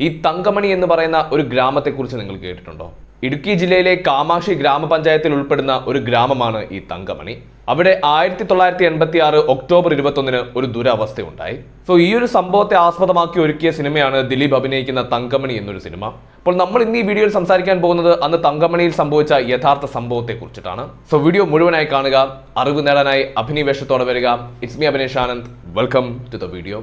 ഈ തങ്കമണി എന്ന് പറയുന്ന ഒരു ഗ്രാമത്തെക്കുറിച്ച് നിങ്ങൾ കേട്ടിട്ടുണ്ടോ? ഇടുക്കി ജില്ലയിലെ കാമാക്ഷി ഗ്രാമപഞ്ചായത്തിൽ ഉൾപ്പെടുന്ന ഒരു ഗ്രാമമാണ് ഈ തങ്കമണി. അവിടെ ആയിരത്തി തൊള്ളായിരത്തി എൺപത്തി ആറ് ഒക്ടോബർ ഇരുപത്തൊന്നിന് ഒരു ദുരവസ്ഥയുണ്ടായി. സോ ഈ ഒരു സംഭവത്തെ ആസ്പദമാക്കി ഒരുക്കിയ സിനിമയാണ് ദിലീപ് അഭിനയിക്കുന്ന തങ്കമണി എന്നൊരു സിനിമ. അപ്പോൾ നമ്മൾ ഇന്ന് ഈ വീഡിയോയിൽ സംസാരിക്കാൻ പോകുന്നത് അന്ന് തങ്കമണിയിൽ സംഭവിച്ച യഥാർത്ഥ സംഭവത്തെ കുറിച്ചിട്ടാണ് സോ വീഡിയോ മുഴുവനായി കാണുക അറിവ് നേടാനായി അഭിനിവേശത്തോടെ വരിക. It's me Abhinesh Anand welcome to the video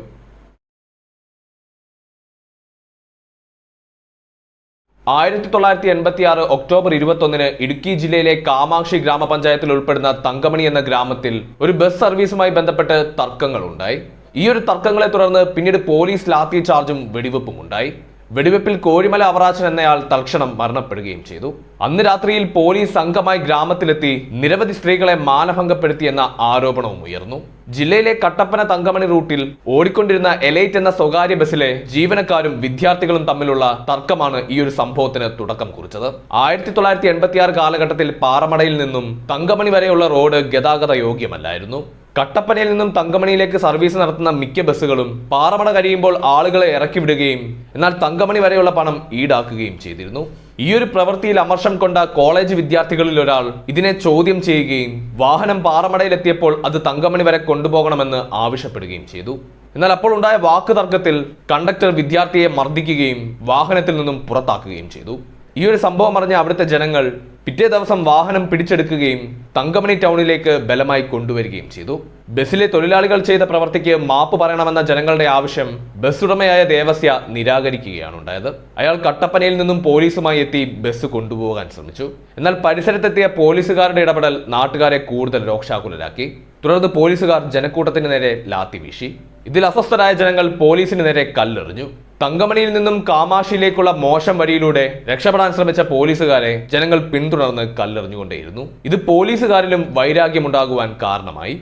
ആയിരത്തി തൊള്ളായിരത്തി എൺപത്തി ആറ് ഒക്ടോബർ ഇരുപത്തൊന്നിന് ഇടുക്കി ജില്ലയിലെ കാമാക്ഷി ഗ്രാമപഞ്ചായത്തിൽ ഉൾപ്പെടുന്ന തങ്കമണി എന്ന ഗ്രാമത്തിൽ ഒരു ബസ് സർവീസുമായി ബന്ധപ്പെട്ട് തർക്കങ്ങൾ ഉണ്ടായി ഈ ഒരു തർക്കങ്ങളെ തുടർന്ന് പിന്നീട് പോലീസ് ലാത്തി ചാർജും വെടിവെപ്പും ഉണ്ടായി വെടിവെപ്പിൽ കോഴിമല അവറാച്ചൻ എന്നയാൾ തൽക്ഷണം മരണപ്പെടുകയും ചെയ്തു. അന്ന് രാത്രിയിൽ പോലീസ് സംഘമായി ഗ്രാമത്തിലെത്തി നിരവധി സ്ത്രീകളെ മാനഭംഗപ്പെടുത്തിയെന്ന ആരോപണവും ഉയർന്നു. ജില്ലയിലെ കട്ടപ്പന തങ്കമണി റൂട്ടിൽ ഓടിക്കൊണ്ടിരുന്ന എലൈറ്റ് എന്ന സ്വകാര്യ ബസ്സിലെ ജീവനക്കാരും വിദ്യാർത്ഥികളും തമ്മിലുള്ള തർക്കമാണ് ഈ ഒരു സംഭവത്തിന് തുടക്കം കുറിച്ചത്. ആയിരത്തി തൊള്ളായിരത്തി എൺപത്തിയാറ് കാലഘട്ടത്തിൽ പാറമടയിൽ നിന്നും തങ്കമണി വരെയുള്ള റോഡ് ഗതാഗത യോഗ്യമല്ലായിരുന്നു. കട്ടപ്പനയിൽ നിന്നും തങ്കമണിയിലേക്ക് സർവീസ് നടത്തുന്ന മിക്ക ബസ്സുകളും പാറമട കഴിയുമ്പോൾ ആളുകളെ ഇറക്കി വിടുകയും എന്നാൽ തങ്കമണി വരെയുള്ള പണം ഈടാക്കുകയും ചെയ്തിരുന്നു. ഈ ഒരു പ്രവൃത്തിയിൽ അമർഷം കൊണ്ട കോളേജ് വിദ്യാർത്ഥികളിൽ ഒരാൾ ഇതിനെ ചോദ്യം ചെയ്യുകയും വാഹനം പാറമടയിലെത്തിയപ്പോൾ അത് തങ്കമണി വരെ കൊണ്ടുപോകണമെന്ന് ആവശ്യപ്പെടുകയും ചെയ്തു. എന്നാൽ അപ്പോൾ ഉണ്ടായ വാക്ക് തർക്കത്തിൽ കണ്ടക്ടർ വിദ്യാർത്ഥിയെ മർദ്ദിക്കുകയും വാഹനത്തിൽ നിന്നും പുറത്താക്കുകയും ചെയ്തു. ഈ ഒരു സംഭവം അറിഞ്ഞ അവിടുത്തെ ജനങ്ങൾ പിറ്റേ ദിവസം വാഹനം പിടിച്ചെടുക്കുകയും തങ്കമണി ടൗണിലേക്ക് ബലമായി കൊണ്ടുവരികയും ചെയ്തു. ബസ്സിലെ തൊഴിലാളികൾ ചെയ്ത പ്രവർത്തിക്ക് മാപ്പ് പറയണമെന്ന ജനങ്ങളുടെ ആവശ്യം ബസ് ഉടമയായ ദേവസ്യ നിരാകരിക്കുകയാണ് ഉണ്ടായത്. അയാൾ കട്ടപ്പനയിൽ നിന്നും പോലീസുമായി എത്തി ബസ് കൊണ്ടുപോകാൻ ശ്രമിച്ചു. എന്നാൽ പരിസരത്തെത്തിയ പോലീസുകാരുടെ ഇടപെടൽ നാട്ടുകാരെ കൂടുതൽ രോക്ഷാകുലരാക്കി തുടർന്ന് പോലീസുകാർ ജനക്കൂട്ടത്തിന് നേരെ ലാത്തി വീശി. ഇതിൽ അസ്വസ്ഥരായ ജനങ്ങൾ പോലീസിന് നേരെ കല്ലെറിഞ്ഞു. തങ്കമണിയിൽ നിന്നും കാമാഷിയിലേക്കുള്ള മോശം വഴിയിലൂടെ രക്ഷപ്പെടാൻ ശ്രമിച്ച പോലീസുകാരെ ജനങ്ങൾ പിന്തുടർന്ന് കല്ലെറിഞ്ഞുകൊണ്ടേയിരുന്നു. ഇത് പോലീസുകാരിലും വൈരാഗ്യമുണ്ടാകുവാൻ കാരണമായി.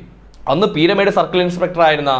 അന്ന് പീരമേട് സർക്കിൾ ഇൻസ്പെക്ടർ ആയിരുന്ന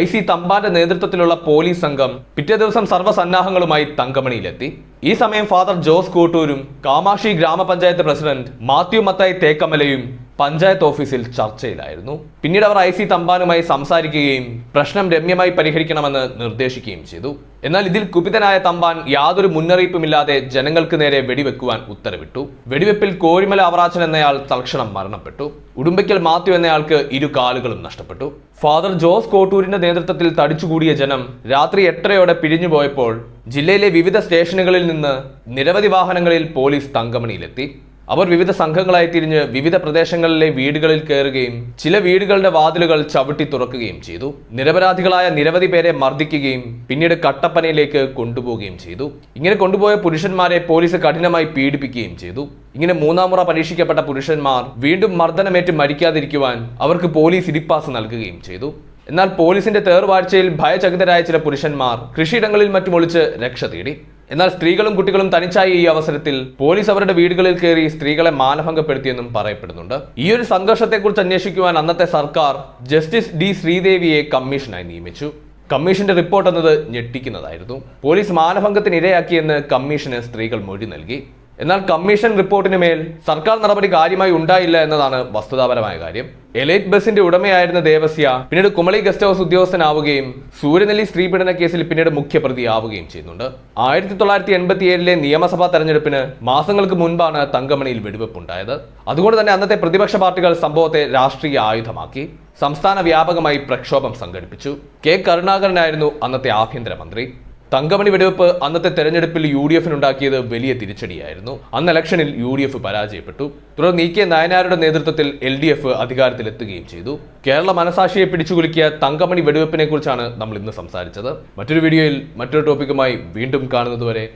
ഐ സി തമ്പാന്റെ നേതൃത്വത്തിലുള്ള പോലീസ് സംഘം പിറ്റേ ദിവസം സർവസന്നാഹങ്ങളുമായി തങ്കമണിയിലെത്തി. ഈ സമയം ഫാദർ ജോസ് കോട്ടൂരും കാമാക്ഷി ഗ്രാമപഞ്ചായത്ത് പ്രസിഡന്റ് മാത്യു മത്തായി തേക്കമലയും പഞ്ചായത്ത് ഓഫീസിൽ ചർച്ചയിലായിരുന്നു. പിന്നീട് അവർ ഐ സി തമ്പാനുമായി സംസാരിക്കുകയും പ്രശ്നം രമ്യമായി പരിഹരിക്കണമെന്ന് നിർദ്ദേശിക്കുകയും ചെയ്തു. എന്നാൽ ഇതിൽ കുപിതനായ തമ്പാൻ യാതൊരു മുന്നറിയിപ്പുമില്ലാതെ ജനങ്ങൾക്ക് നേരെ വെടിവെക്കുവാൻ ഉത്തരവിട്ടു. വെടിവെപ്പിൽ കോഴിമല അവറാച്ചൻ എന്നയാൾ തൽക്ഷണം മരണപ്പെട്ടു. ഉടുമ്പയ്ക്കൽ മാത്യു എന്നയാൾക്ക് ഇരു കാലുകളും നഷ്ടപ്പെട്ടു. ഫാദർ ജോസ് കോട്ടൂരിന്റെ നേതൃത്വത്തിൽ തടിച്ചുകൂടിയ ജനം രാത്രി എട്ടരയോടെ പിരിഞ്ഞുപോയപ്പോൾ ജില്ലയിലെ വിവിധ സ്റ്റേഷനുകളിൽ നിന്ന് നിരവധി വാഹനങ്ങളിൽ പോലീസ് തങ്കമണിയിലെത്തി. അവർ വിവിധ സംഘങ്ങളായി തിരിഞ്ഞ് വിവിധ പ്രദേശങ്ങളിലെ വീടുകളിൽ കയറുകയും ചില വീടുകളുടെ വാതിലുകൾ ചവിട്ടി തുറക്കുകയും ചെയ്തു. നിരപരാധികളായ നിരവധി പേരെ മർദ്ദിക്കുകയും പിന്നീട് കട്ടപ്പനയിലേക്ക് കൊണ്ടുപോവുകയും ചെയ്തു. ഇങ്ങനെ കൊണ്ടുപോയ പുരുഷന്മാരെ പോലീസ് കഠിനമായി പീഡിപ്പിക്കുകയും ചെയ്തു. ഇങ്ങനെ മൂന്നാം മുറ പരീക്ഷിക്കപ്പെട്ട പുരുഷന്മാർ വീണ്ടും മർദ്ദനമേറ്റ് മരിക്കാതിരിക്കുവാൻ അവർക്ക് പോലീസ് ഇരിപ്പാസ് നൽകുകയും ചെയ്തു. എന്നാൽ പോലീസിന്റെ തേർവാഴ്ചയിൽ ഭയചകിതരായ ചില പുരുഷന്മാർ കൃഷിയിടങ്ങളിൽ മറ്റുമൊളിച്ച് രക്ഷ തേടി. എന്നാൽ സ്ത്രീകളും കുട്ടികളും തനിച്ചായ ഈ അവസരത്തിൽ പോലീസ് അവരുടെ വീടുകളിൽ കയറി സ്ത്രീകളെ മാനഭംഗപ്പെടുത്തിയെന്നും പറയപ്പെടുന്നുണ്ട്. ഈ ഒരു സംഘർഷത്തെക്കുറിച്ച് അന്വേഷിക്കുവാൻ അന്നത്തെ സർക്കാർ ജസ്റ്റിസ് ഡി ശ്രീദേവിയെ കമ്മീഷനായി നിയമിച്ചു. കമ്മീഷന്റെ റിപ്പോർട്ട് എന്നത് ഞെട്ടിക്കുന്നതായിരുന്നു. പോലീസ് മാനഭംഗത്തിന് ഇരയാക്കിയെന്ന് കമ്മീഷന് സ്ത്രീകൾ മൊഴി നൽകി. എന്നാൽ കമ്മീഷൻ റിപ്പോർട്ടിന് മേൽ സർക്കാർ നടപടി കാര്യമായി ഉണ്ടായില്ല എന്നതാണ് വസ്തുതാപരമായ കാര്യം. എലൈറ്റ് ബസിന്റെ ഉടമയായിരുന്ന ദേവസ്യ പിന്നീട് കുമളി ഗസ്റ്റ് ഹൗസ് ഉദ്യോഗസ്ഥനാവുകയും സൂര്യനെല്ലി സ്ത്രീപീഡന കേസിൽ പിന്നീട് മുഖ്യപ്രതിയാവുകയും ചെയ്യുന്നുണ്ട്. ആയിരത്തി തൊള്ളായിരത്തി എൺപത്തി ഏഴിലെ നിയമസഭാ തെരഞ്ഞെടുപ്പിന് മാസങ്ങൾക്ക് മുൻപാണ് തങ്കമണിയിൽ വെടിവെപ്പുണ്ടായത്. അതുകൊണ്ട് തന്നെ അന്നത്തെ പ്രതിപക്ഷ പാർട്ടികൾ സംഭവത്തെ രാഷ്ട്രീയ ആയുധമാക്കി. സംസ്ഥാന വ്യാപകമായി പ്രക്ഷോഭം സംഘടിപ്പിച്ചു. കെ കരുണാകരനായിരുന്നു അന്നത്തെ ആഭ്യന്തരമന്ത്രി. തങ്കമണി വെടിവെപ്പ് അന്നത്തെ തെരഞ്ഞെടുപ്പിൽ യു ഡി എഫിനുണ്ടാക്കിയത് വലിയ തിരിച്ചടിയായിരുന്നു. അന്ന് ഇലക്ഷനിൽ യു ഡി എഫ് പരാജയപ്പെട്ടു. തുടർന്ന് ഇ കെ നായനാരുടെ നേതൃത്വത്തിൽ എൽ ഡി എഫ് അധികാരത്തിലെത്തുകയും ചെയ്തു. കേരള മനസാക്ഷിയെ പിടിച്ചുകുലുക്കിയ തങ്കമണി വെടിവെപ്പിനെ കുറിച്ചാണ് നമ്മൾ ഇന്ന് സംസാരിച്ചത്. മറ്റൊരു വീഡിയോയിൽ മറ്റൊരു ടോപ്പിക്കുമായി വീണ്ടും കാണുന്നതുവരെ